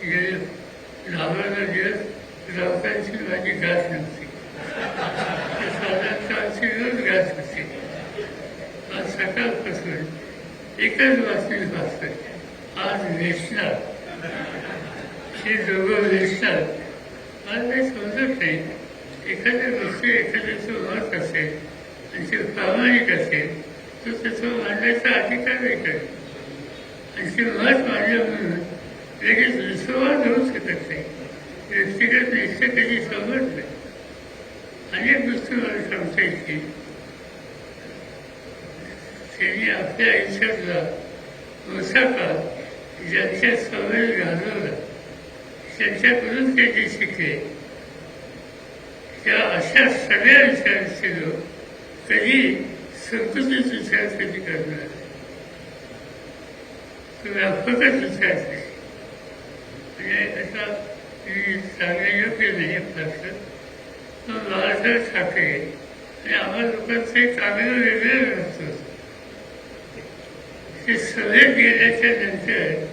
गेले लावायला जे लोकांची माझी घास नसते साधारण चारशे दिवस घास नसते आज सकाळपासून एकच वाचली वाचतोय आज वेचणार हे दोघं वेचणार मला काही समजत नाही एखाद्या गोष्टी एखाद्याचं मत असेल आणि ते प्रामाणिक असेल तर त्याचं मांडण्याचा अधिकार वेगळा आणि ते मत मांडलं म्हणून लगेच विश्वास होऊ शकत नाही व्यक्तिगत निष्ठा त्याची समज नाही अनेक गोष्टी मला सांगता येतील त्यांनी आपल्या आयुष्यातला मोठा काळ ज्यांच्या सवय घालवला त्यांच्याकडून ते जे शिकले त्या अशा सगळ्या विचारांचे लोक कधी संकुचित विचार कधी करणार तुम्ही व्यापकच विचार नाही म्हणजे असा मी सांगणे योग्य नाही फारसं पण बाळासाहेब ठाकरे आणि आम्हा लोकांचं एक चांगलं वेगळं असतं. ते सगळे गेल्याच्यानंतर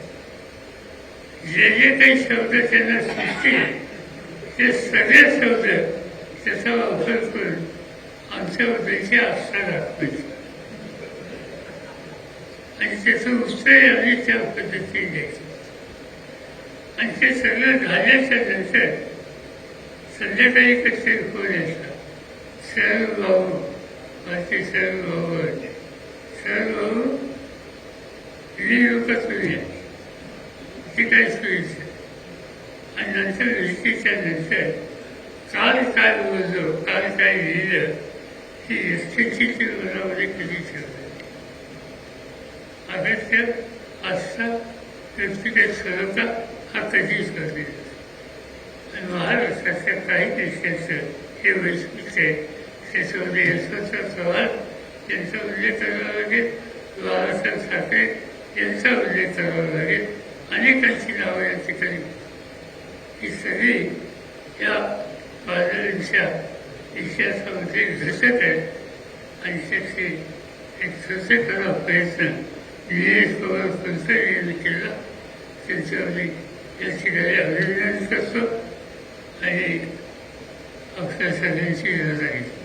जे जे काही शब्द त्यांना सुचतील ते सगळे शब्द त्याचा वापर करून आमच्याबद्दलची आस्था दाखवायची आणि त्याचं उत्तर आम्ही त्या पद्धतीने द्यायचं आणि ते सगळं झाल्याच्यानंतर संध्याकाळी कसे फोन असतात सर्व भाऊ माझे सर्व भाऊ होते. सर्व भाऊ लोक तुम्ही ती काय सोयीचं आणि नंतर व्यक्तीच्या नंतर काल काय बोललो काल काय लिहिलं ही व्यक्तीची ती मनामध्ये कधी ठेवलं? अगत्य आजचा व्यक्तिगत स्वरूपा हा कधीच करते आणि महाराष्ट्राच्या काही देशांचं हे वैशिष्ट्य आहे त्याच्यामध्ये यशवंतराव चव्हाण यांचा उल्लेख करावा लागेल बाळासाहेब ठाकरे यांचा उल्लेख करावा लागेल अनेकांची नावं या ठिकाणी ही सगळी या बाजारांच्या इतिहासामध्ये घटक आहेत आणि त्याचे एक घटक करा प्रयत्न निलेश पवार कुलकर्णी यांनी केला त्यांच्यावर या ठिकाणी अभिनंदन करतो आणि आपल्या सगळ्यांची गरज आहे